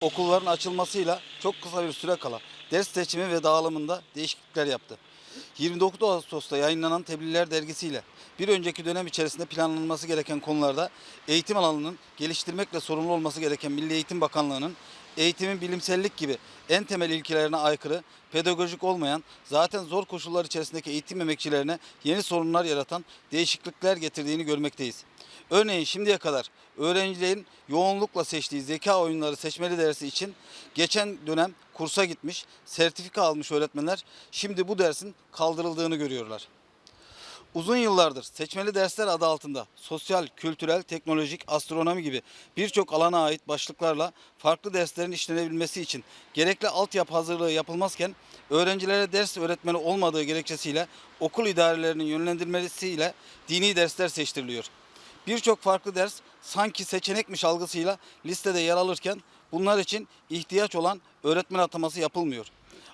Okulların açılmasıyla çok kısa bir süre kala ders seçimi ve dağılımında değişiklikler yaptı. 29 Ağustos'ta yayınlanan Tebliğler dergisiyle bir önceki dönem içerisinde planlanması gereken konularda eğitim alanının geliştirmekle sorumlu olması gereken Milli Eğitim Bakanlığı'nın eğitimin bilimsellik gibi en temel ilkelerine aykırı, pedagojik olmayan, zaten zor koşullar içerisindeki eğitim emekçilerine yeni sorunlar yaratan değişiklikler getirdiğini görmekteyiz. Örneğin şimdiye kadar öğrencilerin yoğunlukla seçtiği zeka oyunları seçmeli dersi için geçen dönem kursa gitmiş, sertifika almış öğretmenler şimdi bu dersin kaldırıldığını görüyorlar. Uzun yıllardır seçmeli dersler adı altında sosyal, kültürel, teknolojik, astronomi gibi birçok alana ait başlıklarla farklı derslerin işlenebilmesi için gerekli altyapı hazırlığı yapılmazken öğrencilere ders öğretmeni olmadığı gerekçesiyle okul idarelerinin yönlendirmesiyle dini dersler seçtiriliyor. Birçok farklı ders sanki seçenekmiş algısıyla listede yer alırken bunlar için ihtiyaç olan öğretmen ataması yapılmıyor.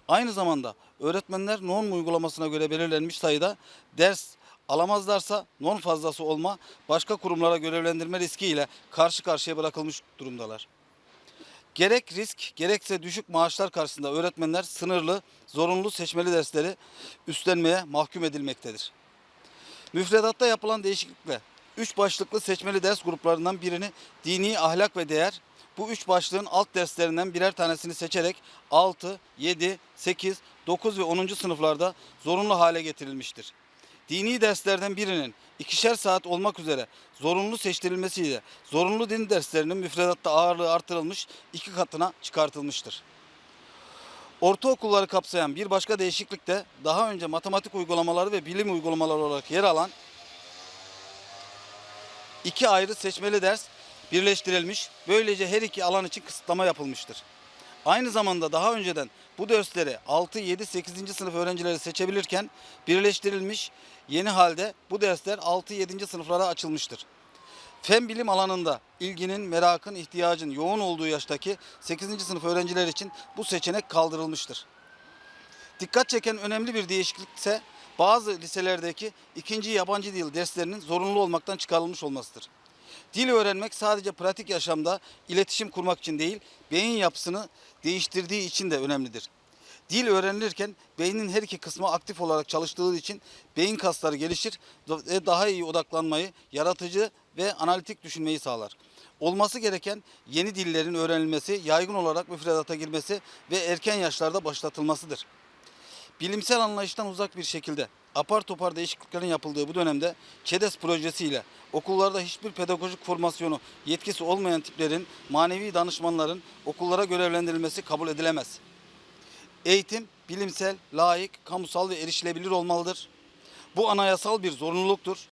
Aynı zamanda öğretmenler norm uygulamasına göre belirlenmiş sayıda ders alamazlarsa norm fazlası olma başka kurumlara görevlendirme riskiyle karşı karşıya bırakılmış durumdalar. Gerek risk gerekse düşük maaşlar karşısında öğretmenler sınırlı, zorunlu seçmeli dersleri üstlenmeye mahkum edilmektedir. Müfredatta yapılan değişiklikle üç başlıklı seçmeli ders gruplarından birini dini ahlak ve değer, bu üç başlığın alt derslerinden birer tanesini seçerek 6, 7, 8, 9 ve 10. sınıflarda zorunlu hale getirilmiştir. Dini derslerden birinin ikişer saat olmak üzere zorunlu seçtirilmesiyle zorunlu din derslerinin müfredatta ağırlığı artırılmış iki katına çıkartılmıştır. Ortaokulları kapsayan bir başka değişiklik de daha önce matematik uygulamaları ve bilim uygulamaları olarak yer alan iki ayrı seçmeli ders birleştirilmiş. Böylece her iki alan için kısıtlama yapılmıştır. Aynı zamanda daha önceden bu dersleri 6, 7, 8. sınıf öğrencileri seçebilirken birleştirilmiş yeni halde bu dersler 6, 7. sınıflara açılmıştır. Fen bilim alanında ilginin, merakın, ihtiyacın yoğun olduğu yaştaki 8. sınıf öğrenciler için bu seçenek kaldırılmıştır. Dikkat çeken önemli bir değişiklik ise bazı liselerdeki ikinci yabancı dil derslerinin zorunlu olmaktan çıkarılmış olmasıdır. Dil öğrenmek sadece pratik yaşamda iletişim kurmak için değil, beyin yapısını değiştirdiği için de önemlidir. Dil öğrenilirken beynin her iki kısmı aktif olarak çalıştığı için beyin kasları gelişir ve daha iyi odaklanmayı, yaratıcı ve analitik düşünmeyi sağlar. Olması gereken yeni dillerin öğrenilmesi, yaygın olarak müfredata girmesi ve erken yaşlarda başlatılmasıdır. Bilimsel anlayıştan uzak bir şekilde apar topar değişikliklerin yapıldığı bu dönemde ÇEDES projesiyle okullarda hiçbir pedagojik formasyonu yetkisi olmayan tiplerin manevi danışmanların okullara görevlendirilmesi kabul edilemez. Eğitim bilimsel, layık, kamusal ve erişilebilir olmalıdır. Bu anayasal bir zorunluluktur.